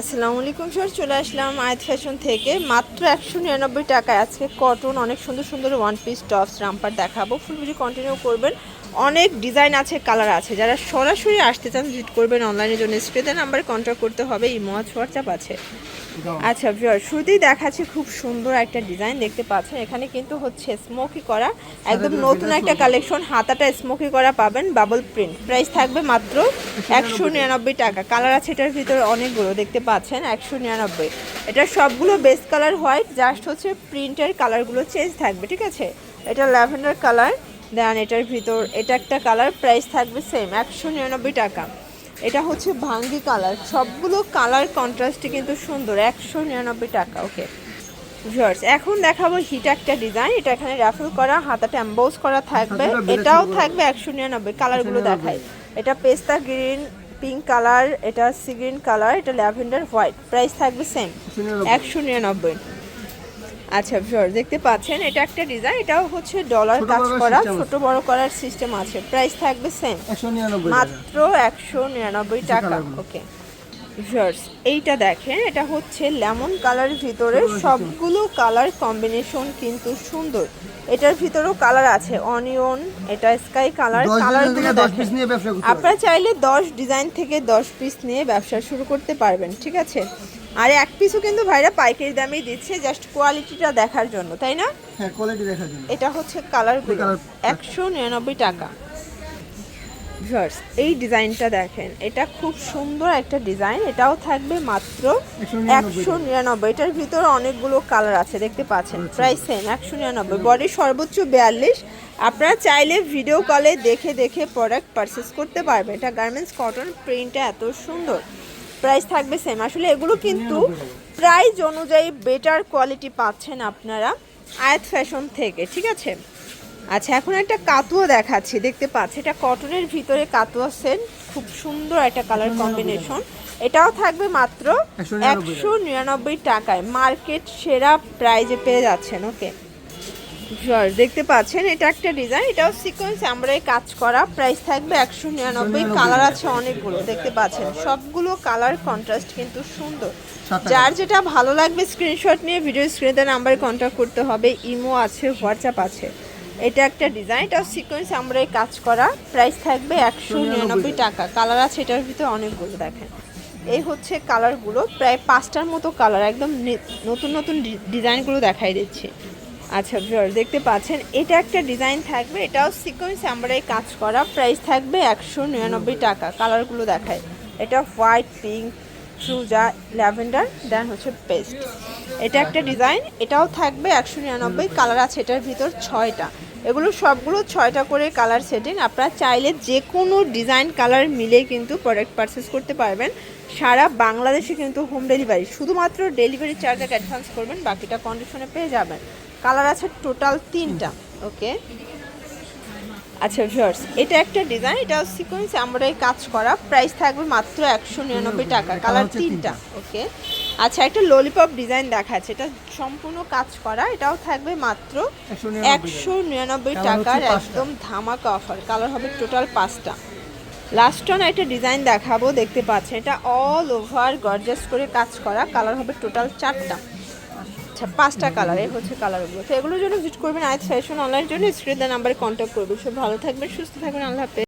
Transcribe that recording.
আসসালামু আলাইকুম স্যার, চলে আসলাম আয়াত ফ্যাশন থেকে। মাত্র একশো নিরানব্বই টাকায় আজকে কটন অনেক সুন্দর সুন্দর ওয়ান পিস টপস রাম্পার দেখাবো। ফুল ভিডিও কন্টিনিউ করবেন। অনেক ডিজাইন আছে কালার আছে। যারা সরাসরি আসতে চান ভিজিট করবেন অনলাইনের জন্য। স্ক্রিনের নাম্বার কন্ট্যাক্ট করতে হবে ইমো হোয়াটসঅ্যাপ আছে। আচ্ছা ভিউয়ার শুরুতেই দেখাচ্ছি খুব সুন্দর একটা ডিজাইন দেখতে পাচ্ছেন। এখানে কিন্তু হচ্ছে স্মোকি করা একদম নতুন একটা কালেকশন হাতাটা স্মোকি করা পাবেন বাবল প্রিন্ট প্রাইস থাকবে মাত্র একশো নিরানব্বই টাকা। কালার আছে এটার ভিতরে অনেকগুলো দেখতে পাচ্ছেন একশো নিরানব্বই। এটা সবগুলো বেস কালার হোয়াইট জাস্ট হচ্ছে প্রিন্টের কালারগুলো চেঞ্জ থাকবে ঠিক আছে? এটা ল্যাভেন্ডার কালার দেন এটার ভিতর এটা একটা কালার প্রাইস থাকবে সেম একশো নিরানব্বই টাকা। এটা হচ্ছে ভাঙ্গি কালার সবগুলো কালার কন্ট্রাস্টে কিন্তু সুন্দর একশো নিরানব্বই টাকা ওকে ভিউয়ার্স এখন দেখাবো হিট একটা ডিজাইন এটা এখানে র্যাফেল করা হাতাটা এম্বোজ করা থাকবে এটাও থাকবে একশো নিরানব্বই কালারগুলো দেখায় এটা পেস্তা গ্রিন পিঙ্ক কালার এটা সি গ্রিন কালার এটা ল্যাভেন্ডার হোয়াইট প্রাইস থাকবে সেম একশো নিরানব্বই। আচ্ছা ভিউয়ার দেখতে পাচ্ছেন এটা একটা ডিজাইন এটাও হচ্ছে ডলার কাজ করা ছোট বড় করার সিস্টেম আছে। প্রাইস থাকবে সেম মাত্র একশো নিরানব্বই টাকা। কালারগুলো। ওকে ভিউয়ার্স এইটা দেখেন এটা হচ্ছে লেমন কালার ভিতরে সবগুলো কালার কম্বিনেশন কিন্তু সুন্দর। এটার ভিতরেও কালার আছে। অনিয়ন এটা স্কাই কালার দশ কালার থেকে দশ পিস নিয়ে ব্যবসা করতে আপনারা চাইলে দশ ডিজাইন থেকে দশ পিস নিয়ে ব্যবসা শুরু করতে পারবেন ঠিক আছে? আর এক পিসও কিন্তু ভাইরা পাইকারি দামেই দিচ্ছে জাস্ট কোয়ালিটিটা দেখার জন্য তাই না? হ্যাঁ কোয়ালিটি দেখার জন্য। এটা হচ্ছে colour- একশো নিরানব্বই টাকা। ভিউয়ার্স এই ডিজাইনটা দেখেন এটা খুব সুন্দর একটা ডিজাইন এটাও থাকবে মাত্র 199 একশো নিরানব্বই। এটার ভিতরে অনেকগুলো কালার আছে দেখতে পাচ্ছেন প্রাইস সেম একশো নিরানব্বই। বডির সর্বোচ্চ বিয়াল্লিশ। আপনারা চাইলে ভিডিও কলে দেখে দেখে প্রোডাক্ট পারচেস করতে পারবেন। এটা গার্মেন্টস কটন প্রিন্টটা এত সুন্দর। প্রাইস থাকবে সেম আসলে এগুলো কিন্তু প্রাইস অনুযায়ী বেটার কোয়ালিটি পাচ্ছেন আপনারা আয়াত ফ্যাশন থেকে ঠিক আছে? আচ্ছা এখন একটা কাতুয়া দেখাচ্ছি দেখতে পাচ্ছি? এটা কটনের ভিতরে কাতুয়া সেট খুব সুন্দর একটা কালার কম্বিনেশন এটাও থাকবে মাত্র একশো নিরানব্বই টাকায়। মার্কেট সেরা প্রাইজে পেয়ে যাচ্ছেন ওকে দেখতে পাচ্ছেন এটা একটা ডিজাইন এটাও সিকোয়েন্স আমরাই কাজ করা প্রাইস থাকবে একশো নিরানব্বই কালার আছে অনেকগুলো দেখতে পাচ্ছেন সবগুলো কালার কন্ট্রাস্ট কিন্তু সুন্দর। যার যেটা ভালো লাগবে স্ক্রিনশট নিয়ে ভিডিও স্ক্রিনে নাম্বারে কন্ট্যাক্ট করতে হবে ইমো আছে হোয়াটসঅ্যাপ আছে। এটা একটা ডিজাইন এটাও সিকোয়েন্স আমরাই কাজ করা প্রাইস থাকবে একশো নিরানব্বই টাকা। কালার আছে এটার ভিতরে অনেকগুলো দেখেন। এই হচ্ছে কালারগুলো প্রায় পাঁচটার মতো কালার একদম নতুন নতুন ডিজাইনগুলো দেখাই দিচ্ছি। আচ্ছা ভিউয়ার দেখতে পাচ্ছেন, এটা একটা ডিজাইন থাকবে, এটাও সিকোয়েন্স আমরা কাজ করা প্রাইস থাকবে একশো নিরানব্বই টাকা কালারগুলো দেখায়। এটা হোয়াইট পিঙ্ক ফ্রুজা ল্যাভেন্ডার, দেন হচ্ছে পেস্ট। এটা একটা ডিজাইন, এটাও থাকবে একশো নিরানব্বই, কালার আছে এটার ভিতর ছয়টা। এগুলো সবগুলো ছয়টা করে কালার সেটিং, আপনারা চাইলে যে কোনো ডিজাইন কালার মিলে কিন্তু প্রোডাক্ট পারচেস করতে পারবেন। সারা বাংলাদেশে কিন্তু হোম ডেলিভারি শুধুমাত্র ডেলিভারি চার্জ অ্যাডভান্স করবেন, বাকিটা কন্ডিশনে পেয়ে যাবেন। কালার আছে টোটাল তিনটা ওকে আচ্ছা ভিউয়ার্স এটা একটা ডিজাইন এটা সিকোয়েন্স আমরাই কাজ করা। প্রাইস থাকবে মাত্র একশো নিরানব্বই টাকা। কালার তিনটা। ওকে আচ্ছা একটা ললিপপ ডিজাইন দেখাচ্ছে এটা সম্পূর্ণ কাজ করা এটাও থাকবে মাত্র একশো নিরানব্বই টাকার একদম ধামাকা অফার কালার হবে টোটাল পাঁচটা। লাস্ট অন একটা ডিজাইন দেখাবো দেখতে পাচ্ছেন এটা অল ওভার গর্জাস করে কাজ করা কালার হবে টোটাল চারটা। আচ্ছা পাঁচটা কালার এই হচ্ছে কালারগুলো তো এগুলোর জন্য ভিজিট করবেন আজ ফ্যাশন অনলাইনের জন্য। স্ক্রিন নাম্বারে কন্ট্যাক্ট করবেন। সব ভালো থাকবেন, সুস্থ থাকবেন, আল্লাহ হাফেজ।